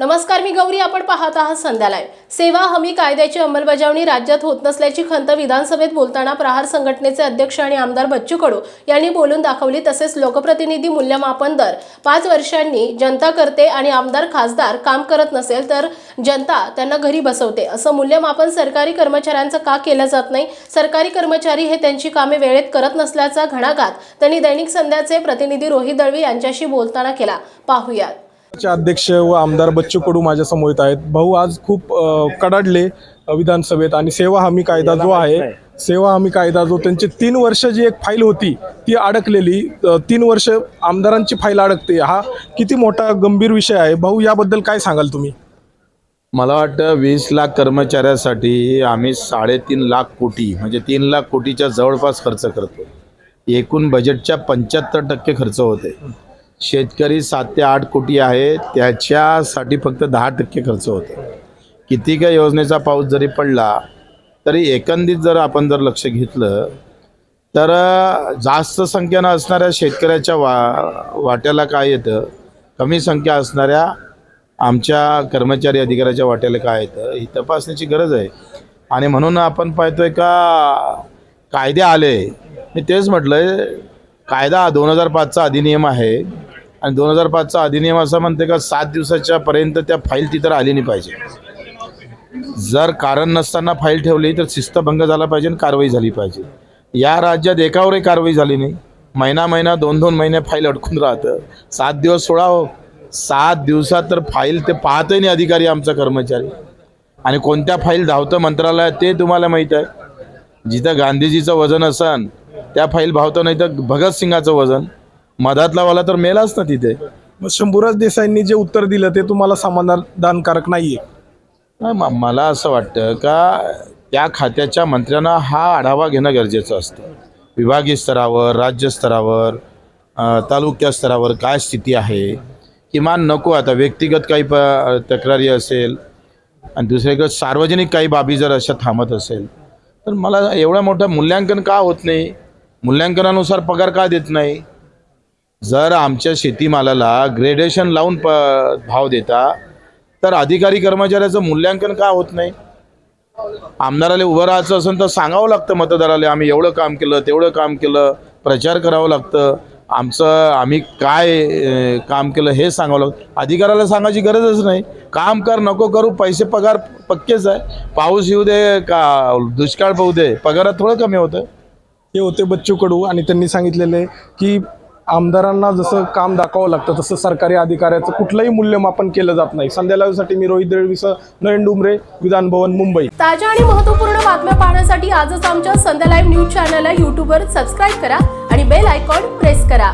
नमस्कार मी गौरी. आपण पाहत आहात संध्यालय सेवा हमी कायद्याची अंमलबजावणी राज्यात होत नसल्याची खंत विधानसभेत बोलताना प्रहार संघटनेचे अध्यक्ष आणि आमदार बच्चू कडू यांनी बोलून दाखवली तसेच लोकप्रतिनिधी मूल्यमापन दर. पाच वर्षांनी जनता करते आणि आमदार खासदार काम करत नसेल तर जनता त्यांना घरी बसवते. असं मूल्यमापन सरकारी कर्मचाऱ्यांचं का केलं जात नाही? सरकारी कर्मचारी हे त्यांची कामे वेळेत करत नसल्याचा घणाघात त्यांनी दैनिक संध्याचे प्रतिनिधी रोहित दळवी यांच्याशी बोलताना केला. पाहूयात. अध्यक्ष व आमदार बच्चू कडू माझ्यासमोर येत आहेत. भाऊ आज खूप कडाडले विधानसभेत आणि सेवा हमी कायदा जो आहे सेवा हमी कायदा जो त्यांची तीन वर्ष जी एक फाईल होती ती अडकलेली तीन वर्ष आमदारांची फाईल अडकते हा किती मोठा गंभीर विषय आहे. भाऊ याबद्दल काय सांगाल तुम्ही? मला वाटतं वीस लाख कर्मचाऱ्यासाठी आम्ही साडेतीन लाख कोटी म्हणजे तीन लाख कोटीच्या जवळपास खर्च करतो. एकूण बजेटच्या पंच्याहत्तर टक्के खर्च होते शेतकरी सात ते आठ कोटी आहे त्याच्यासाठी फक्त दहा टक्के खर्च होतो. किती काय योजनेचा पाऊस जरी पडला तरी एकंदरीत जर आपण जर लक्ष घेतलं तर जास्त संख्येनं असणाऱ्या शेतकऱ्याच्या वा वाट्याला काय येतं? कमी संख्या असणाऱ्या आमच्या कर्मचारी अधिकाऱ्याच्या वाट्याला काय येतं? ही तपासण्याची गरज आहे. आणि म्हणून आपण पाहतोय का कायदे आले. मी तेच म्हटलं कायदा दोन हजार पाचचा अधिनियम आहे. आणि दोन हजार पाचचा अधिनियम असं म्हणते का सात दिवसाच्या पर्यंत त्या फाईल तिथं आली नाही पाहिजे. जर कारण नसताना फाईल ठेवली तर शिस्तभंग झाला पाहिजे आणि कारवाई झाली पाहिजे. या राज्यात एकावरही कारवाई झाली नाही. महिना महिना दोन दोन महिने फाईल अडकून राहतं. सात दिवस सोळा हो. सात दिवसात तर फाईल ते पाहतही नाही अधिकारी आमचा कर्मचारी. आणि कोणत्या फाईल धावतं मंत्रालयात ते तुम्हाला माहीत आहे. जिथं गांधीजीचं वजन असन त्या फाईल भावतं नाही तर भगतसिंगाचं वजन. मधातला वाला तर मेलाच ना तिथे. मग शंभूराज देसाईंनी जे उत्तर दिलं ते तुम्हाला समाधानकारक नाही आहे? नाही, म- मला असं वाटतं का त्या खात्याच्या मंत्र्यांना हा आढावा घेणं गरजेचं असतं. विभागीय स्तरावर राज्य स्तरावर अ, तालुक्या स्तरावर काय स्थिती आहे किमान नको आता व्यक्तिगत काही प तक्रारी असेल आणि दुसरीकडे सार्वजनिक काही बाबी जर अशा थांबत असेल तर मला एवढं मोठं मूल्यांकन का होत नाही? मूल्यांकनानुसार पगार का देत नाही? जर आमच्या शेतीमालाला ग्रेडेशन लावून प भाव देता तर अधिकारी कर्मचाऱ्याचं मूल्यांकन का होत नाही? आमदाराला उभं राहायचं असेल तर सांगावं लागतं मतदाराला आम्ही एवढं काम केलं तेवढं काम केलं प्रचार करावं लागतं. आमचं आम्ही काय काम केलं हे सांगावं लागतं. अधिकाऱ्याला सांगायची गरजच नाही. काम कर नको करू पैसे पगार पक्केच आहे. पाऊस येऊ दे का दुष्काळ पाहू दे पगारात थोडं कमी होतं. हे होते बच्चू कडू आणि त्यांनी सांगितलेले की आमदारांना जसं काम दाखवावं लागतं तसं सरकारी अधिकाऱ्याचं कुठलंही मूल्यमापन केलं जात नाही. संध्या मी रोहित दळवीस नयन डुमरे विधान भवन मुंबई. ताज्या आणि महत्त्वपूर्ण बातम्या पाहण्यासाठी आजच आमच्या संध्या लाईव्ह न्यूज चॅनलला युट्यूबवर सबस्क्राईब करा आणि बेल आयकॉन प्रेस करा.